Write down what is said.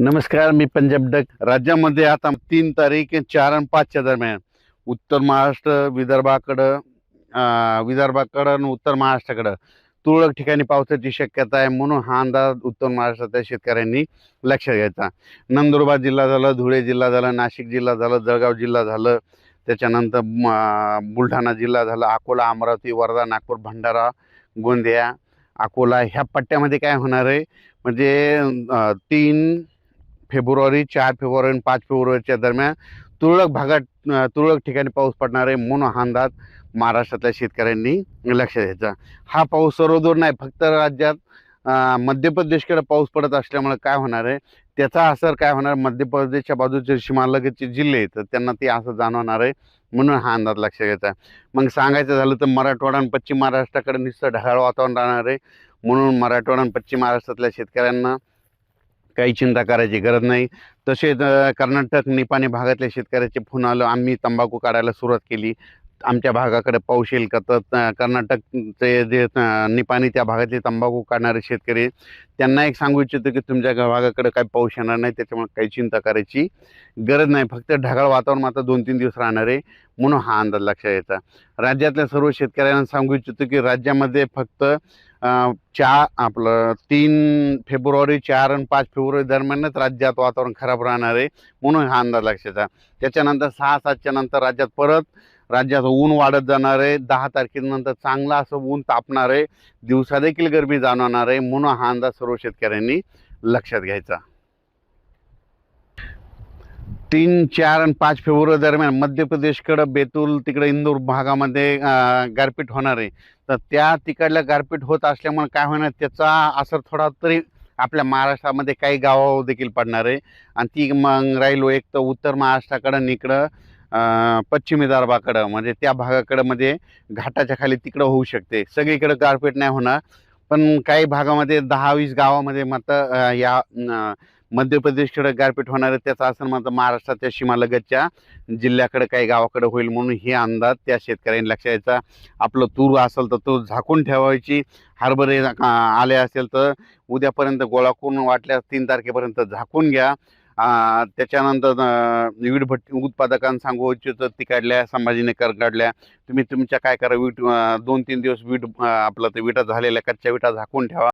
नमस्कार मी पंजाब डक. राज्यामध्ये आता तीन तारीख चार आणि पाचच्या दरम्यान. उत्तर महाराष्ट्र विदर्भाकडं विदर्भाकडं आणि उत्तर महाराष्ट्राकडं. तुरळक ठिकाणी पावसाची शक्यता आहे म्हणून हा अंदाज उत्तर महाराष्ट्रातल्या शेतकऱ्यांनी लक्षात घ्यायचा. नंदुरबार जिल्हा झालं धुळे जिल्हा झालं नाशिक जिल्हा झालं जळगाव जिल्हा झालं त्याच्यानंतर बुलढाणा जिल्हा झाला अकोला अमरावती वर्धा नागपूर भंडारा गोंदिया अकोला. ह्या पट्ट्यामध्ये काय होणार आहे? म्हणजे तीन फेब्रुवारी चार फेब्रुवारी आणि पाच फेब्रुवारीच्या दरम्यान तुरळक भागात तुरळक ठिकाणी पाऊस पडणार आहे म्हणून हा अंदाज महाराष्ट्रातल्या शेतकऱ्यांनी लक्ष द्यायचा. हा पाऊस सर्वदूर नाही फक्त राज्यात मध्य प्रदेशकडे पाऊस पडत असल्यामुळे काय होणार आहे? त्याचा असर काय होणार? मध्य प्रदेशच्या बाजूचे सीमालगतचे जिल्हे आहेत तर त्यांना ते असं जाणवणार आहे म्हणून हा अंदाज लक्षात घ्यायचा मग सांगायचं झालं तर मराठवाडा आणि पश्चिम महाराष्ट्राकडे निसतं ढगाळ वातावरण राहणार आहे म्हणून मराठवाडा आणि पश्चिम महाराष्ट्रातल्या शेतकऱ्यांना काही चिंता करायची गरज नाही. तसेच कर्नाटक निपाणी भागातल्या शेतकऱ्याचे फोन आलं आम्ही तंबाखू काढायला सुरुवात केली. आमच्या भागाकडे पाऊस येईल का? तर कर्नाटकचे जे निपाणी त्या भागातले तंबाखू काढणारे शेतकरी त्यांना एक सांगू इच्छितो की तुमच्या भागाकडे काही पाऊस येणार नाही त्याच्यामुळे काही चिंता करायची गरज नाही. फक्त ढगाळ वातावरण मात्र दोन तीन दिवस राहणार आहे म्हणून हा अंदाज लक्षात येता. राज्यातल्या सर्व शेतकऱ्यांना सांगू इच्छितो की राज्यामध्ये फक्त चार आपलं तीन फेब्रुवारी चार आणि पाच फेब्रुवारी दरम्यानच राज्यात वातावरण खराब राहणार आहे म्हणून हा अंदाज लक्षात आहे त्याच्यानंतर सहा सातच्या नंतर राज्यात परत राज्यात ऊन वाढत जाणार आहे दहा तारखेनंतर चांगलं असं ऊन तापणार आहे दिवसा देखील गरमी जाणवणार आहे म्हणून हा अंदाज सर्व शेतकऱ्यांनी लक्षात घ्यायचा. तीन चार आणि पाच फेब्रुवारी दरम्यान मध्य प्रदेशकडं बेतूल तिकडे इंदूर भागामध्ये गारपीट होणार आहे. तर त्या तिकडल्या गारपीट होत असल्यामुळे काय होणार त्याचा असर थोडा तरी आपल्या महाराष्ट्रामध्ये काही गावावर देखील पडणार आहे. आणि ती मग राहिलो एक तर उत्तर महाराष्ट्राकडं इकडं अं, पश्चिम विदर्भाकडं म्हणजे त्या भागाकडं मध्ये घाटाच्या खाली तिकडं होऊ शकते. सगळीकडं गारपीट नाही होणार. पण काही भागामध्ये दहा वीस गावामध्ये मात्र या मध्य प्रदेशकडे गारपीट होणार आहे त्याचा असं मात्र महाराष्ट्राच्या सीमालगतच्या जिल्ह्याकडे काही गावाकडे होईल म्हणून हे अंदाज त्या शेतकऱ्यांनी लक्षात यायचा आपलं तूर असेल तर तो झाकून ठेवायची हरभरे आले असेल तर उद्यापर्यंत गोळा करून वाटल्यास तीन तारखेपर्यंत झाकून घ्या. त्याच्यानंतर वीटभट्टी वीट भट्टी उत्पादकांना सांगू इच्छितो तिकडल्या संभाजीनगर काढल्या. तुम्ही तुमच्या काय करा वीट दोन तीन दिवस वीट आपलं ते विटा झालेल्या कच्च्या विटा झाकून ठेवा.